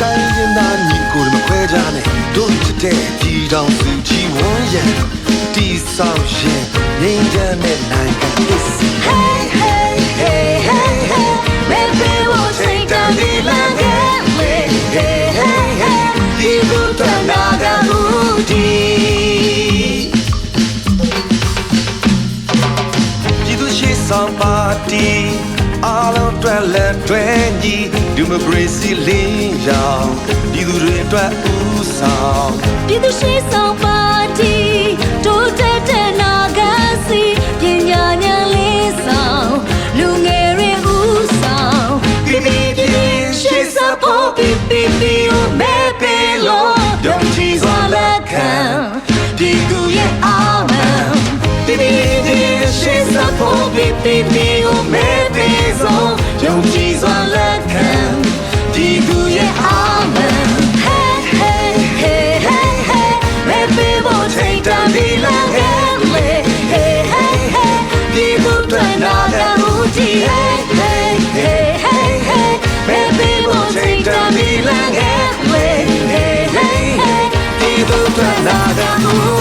တိုင်းရင်သားညီကိုမခွဲကြနဲ့တို့ချစ်တဲ့ဒီတောင်စုကြီးဝန်းရံတီဆောက်ရှင်ငိမ့်ချမ်းတဲ့နိုင်ငံအစ်စီ Hey hey hey hey hey Baby won't take down the line Hey hey hey hey ဒီကုတနာကမှုဒီပြည်သူရှိဆောင်ပါတီ အားလုံးအတွက်လက်တွဲညီဒီမိုကရေစီလင်းရောင်ပြည်သူတွေအတွက်ဦးဆောင်ပြည်သူရှိဆောင်ပါတီတိုးတက်တဲ့နာဂစီပညာဉာဏ်လေးဆောင်လူငယ်တွေဦးဆောင်ပြပြပြရှိစပေါ်ပြပြပြမဲပေလို့ဒုံချီစွာလက်ခံဒီကူရဲ့အာမန်ပြပြပြရှိစပေါ်ပြပြပြမဲပေဆုံး take down